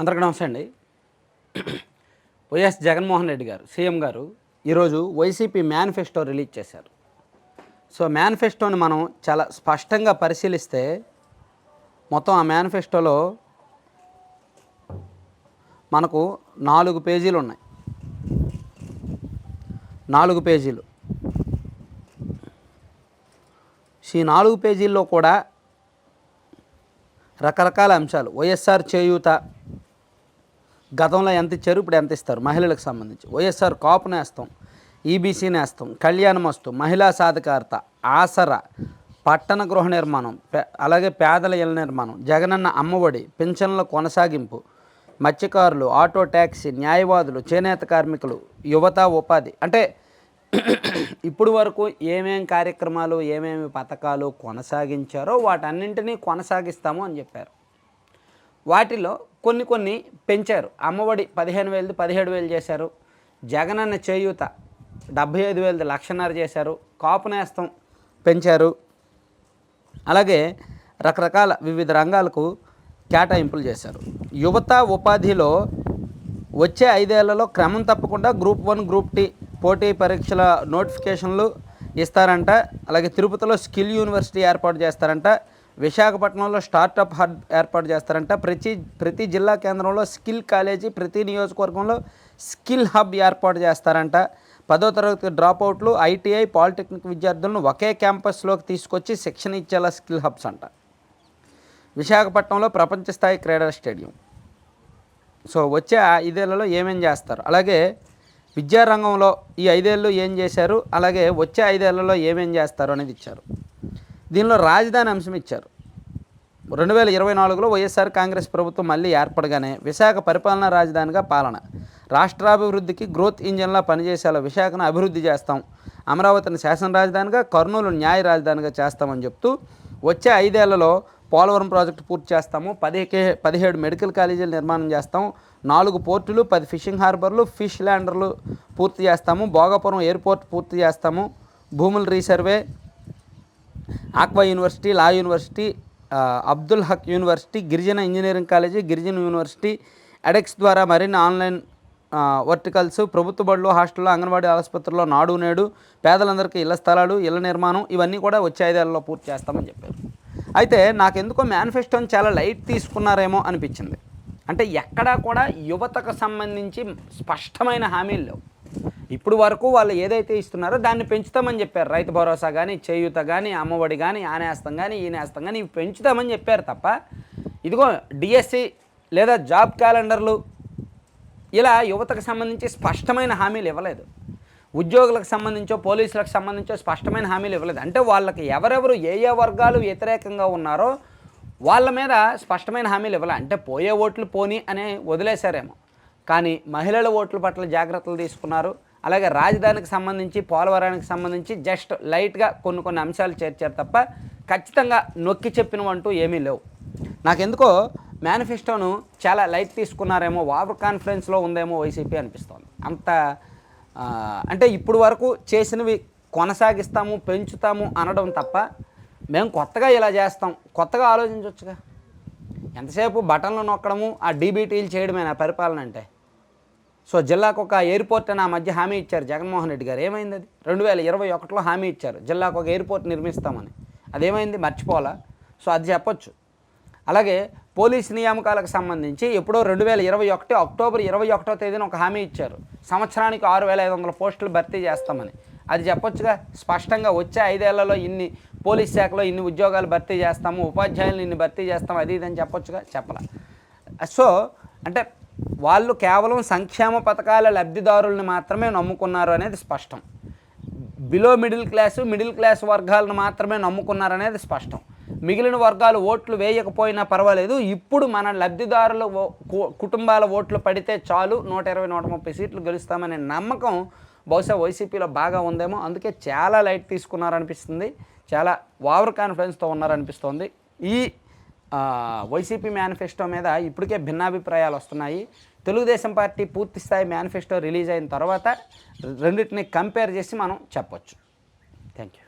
అందరికీ నమస్తే అండి. వైఎస్ జగన్మోహన్ రెడ్డి గారు సీఎం గారు ఈరోజు వైసీపీ మేనిఫెస్టో రిలీజ్ చేశారు. సో మేనిఫెస్టోని మనం చాలా స్పష్టంగా పరిశీలిస్తే మొత్తం ఆ మేనిఫెస్టోలో మనకు నాలుగు పేజీలు ఉన్నాయి. నాలుగు పేజీలు. ఈ నాలుగు పేజీల్లో కూడా రకరకాల అంశాలు వైఎస్ఆర్ చేయూత గతంలో ఎంత ఇచ్చారు ఇప్పుడు ఎంత ఇస్తారు? మహిళలకు సంబంధించి. వైఎస్ఆర్ కాపు నేస్తాం ఈబీసీ నేస్తాం కళ్యాణం మస్తు మహిళా సాధికారత ఆసరా పట్టణ గృహ నిర్మాణం అలాగే పేదల ఇళ్ళ నిర్మాణం జగనన్న అమ్మఒడి పింఛన్ల కొనసాగింపు మత్స్యకారులు ఆటో ట్యాక్సీ న్యాయవాదులు చేనేత కార్మికులు యువత ఉపాధి. అంటే ఇప్పుడు వరకు ఏమేం కార్యక్రమాలు ఏమేమి పథకాలు కొనసాగించారో వాటన్నింటినీ కొనసాగిస్తాము అని చెప్పారు. వాటిలో కొన్ని కొన్ని పెంచారు. అమ్మఒడి పదిహేను వేలది పదిహేడు వేలు చేశారు. జగనన్న చేయూత డెబ్భై ఐదు వేలది లక్షన్నర చేశారు. కాపు నేస్తం పెంచారు. అలాగే రకరకాల వివిధ రంగాలకు కేటాయింపులు చేశారు. యువత ఉపాధిలో వచ్చే ఐదేళ్ళలో క్రమం తప్పకుండా గ్రూప్ వన్ గ్రూప్ టీ పోటీ పరీక్షల నోటిఫికేషన్లు ఇస్తారంట. అలాగే తిరుపతిలో స్కిల్ యూనివర్సిటీ ఏర్పాటు చేస్తారంట. విశాఖపట్నంలో స్టార్టప్ హబ్ ఏర్పాటు చేస్తారంట. ప్రతి ప్రతి జిల్లా కేంద్రంలో స్కిల్ కాలేజీ ప్రతి నియోజకవర్గంలో స్కిల్ హబ్ ఏర్పాటు చేస్తారంట. పదో తరగతి డ్రాప్ అవుట్లు ఐటీఐ పాలిటెక్నిక్ విద్యార్థులను ఒకే క్యాంపస్లోకి తీసుకొచ్చి శిక్షణ ఇచ్చేలా స్కిల్ హబ్స్ అంట. విశాఖపట్నంలో ప్రపంచ స్థాయి క్రీడా స్టేడియం. సో వచ్చే ఐదేళ్ళలో ఏమేం చేస్తారు? అలాగే విద్యారంగంలో ఈ ఐదేళ్ళు ఏం చేశారు? అలాగే వచ్చే ఐదేళ్ళలో ఏమేం చేస్తారు అనేది ఇచ్చారు. దీనిలో రాజధాని అంశం ఇచ్చారు. రెండు వేల ఇరవై నాలుగులో వైఎస్ఆర్ కాంగ్రెస్ ప్రభుత్వం మళ్ళీ ఏర్పడగానే విశాఖ పరిపాలనా రాజధానిగా పాలన. రాష్ట్రాభివృద్ధికి గ్రోత్ ఇంజన్లా పనిచేసేలా విశాఖను అభివృద్ధి చేస్తాం. అమరావతిని శాసన రాజధానిగా కర్నూలు న్యాయ రాజధానిగా చేస్తామని చెప్తూ వచ్చే ఐదేళ్ళలో పోలవరం ప్రాజెక్టు పూర్తి చేస్తాము. పదిహే పదిహేడు మెడికల్ కాలేజీలు నిర్మాణం చేస్తాం. నాలుగు పోర్టులు పది ఫిషింగ్ హార్బర్లు ఫిష్ ల్యాండర్లు పూర్తి చేస్తాము. భోగాపురం ఎయిర్పోర్ట్ పూర్తి చేస్తాము. భూముల resurvey aqua university law university Abdul Haq university గిరిజన ఇంజనీరింగ్ కాలేజీ గిరిజన యూనివర్సిటీ ఎడెక్స్ ద్వారా మరిన్ని ఆన్లైన్ వర్టికల్స్ ప్రభుత్వ బడులు హాస్టల్లో అంగన్వాడీ ఆసుపత్రుల్లో నాడు నేడు పేదలందరికీ ఇళ్ళ స్థలాలు ఇళ్ళ నిర్మాణం ఇవన్నీ కూడా వచ్చే ఐదేళ్ళలో పూర్తి చేస్తామని చెప్పారు. అయితే నాకెందుకో మేనిఫెస్టోని చాలా లైట్ తీసుకున్నారేమో అనిపించింది. అంటే ఎక్కడా కూడా యువతకు సంబంధించి స్పష్టమైన హామీలు లేవు. ఇప్పుడు వరకు వాళ్ళు ఏదైతే ఇస్తున్నారో దాన్ని పెంచుతామని చెప్పారు. రైతు భరోసా కానీ చేయూత కానీ అమ్మఒడి కానీ ఆ నేస్తం కానీ ఈ నేస్తం కానీ ఇవి పెంచుతామని చెప్పారు తప్ప ఇదిగో డిఎస్సి లేదా జాబ్ క్యాలెండర్లు ఇలా యువతకు సంబంధించి స్పష్టమైన హామీలు ఇవ్వలేదు. ఉద్యోగులకు సంబంధించో పోలీసులకు సంబంధించో స్పష్టమైన హామీలు ఇవ్వలేదు. అంటే వాళ్ళకి ఎవరెవరు ఏ ఏ వర్గాలు వ్యతిరేకంగా ఉన్నారో వాళ్ళ మీద స్పష్టమైన హామీలు ఇవ్వలే. అంటే పోయే ఓట్లు పోని అని వదిలేశారేమో. కానీ మహిళల ఓట్ల పట్ల జాగ్రత్తలు తీసుకున్నారు. అలాగే రాజధానికి సంబంధించి పోలవరానికి సంబంధించి జస్ట్ లైట్గా కొన్ని కొన్ని అంశాలు చేర్చారు తప్ప ఖచ్చితంగా నొక్కి చెప్పినవంటూ ఏమీ లేవు. నాకెందుకో మేనిఫెస్టోను చాలా లైట్ తీసుకున్నారేమో ఓవర్ కాన్ఫిడెన్స్లో ఉందేమో వైసీపీ అనిపిస్తోంది. అంత అంటే ఇప్పుడు వరకు చేసినవి కొనసాగిస్తాము పెంచుతాము అనడం తప్ప మేము కొత్తగా ఇలా చేస్తాం. కొత్తగా ఆలోచించవచ్చుగా ఎంతసేపు బటన్లు నొక్కడము ఆ డీబీటీలు చేయడమేనా పరిపాలన అంటే? సో జిల్లాకు ఒక ఎయిర్పోర్ట్ అని ఆ మధ్య హామీ ఇచ్చారు జగన్మోహన్ రెడ్డి గారు. ఏమైంది అది? రెండు వేల ఇరవై ఒకటిలో హామీ ఇచ్చారు. జిల్లాకు ఒక ఎయిర్పోర్ట్ నిర్మిస్తామని. అదేమైంది? మర్చిపోవాలా? సో అది చెప్పొచ్చు. అలాగే పోలీస్ నియామకాలకు సంబంధించి ఎప్పుడో రెండు వేల ఇరవై ఒకటి అక్టోబర్ ఇరవై ఒకటో తేదీన ఒక హామీ ఇచ్చారు. సంవత్సరానికి ఆరు వేల ఐదు వందల పోస్టులు భర్తీ చేస్తామని. అది చెప్పొచ్చుగా? స్పష్టంగా వచ్చే ఐదేళ్ళలో ఇన్ని పోలీస్ శాఖలో ఇన్ని ఉద్యోగాలు భర్తీ చేస్తాము ఉపాధ్యాయులను ఇన్ని భర్తీ చేస్తాము అది ఇది అని చెప్పొచ్చుగా? చెప్పాల. సో అంటే వాళ్ళు కేవలం సంక్షేమ పథకాల లబ్ధిదారుల్ని మాత్రమే నమ్ముకున్నారు అనేది స్పష్టం. Below middle class middle class వర్గాలను మాత్రమే నమ్ముకున్నారనేది స్పష్టం. మిగిలిన వర్గాలు ఓట్లు వేయకపోయినా పర్వాలేదు. ఇప్పుడు మన లబ్ధిదారుల ఓ- కుటుంబాల ఓట్లు పడితే చాలు. నూట ఇరవై నూట ముప్పై సీట్లు గెలుస్తామనే నమ్మకం బహుశా వైసీపీలో బాగా ఉందేమో. అందుకే చాలా లైట్ తీసుకున్నారనిపిస్తుంది. చాలా ఓవర్ కాన్ఫిడెన్స్తో ఉన్నారనిపిస్తోంది. ఈ వైసీపీ మేనిఫెస్టో మీద ఇప్పటికే భిన్నాభిప్రాయాలు వస్తున్నాయి. తెలుగుదేశం పార్టీ పూర్తి స్థాయి మేనిఫెస్టో రిలీజ్ అయిన తర్వాత రెండింటిని కంపేర్ చేసి మనం చెప్పొచ్చు. Thank you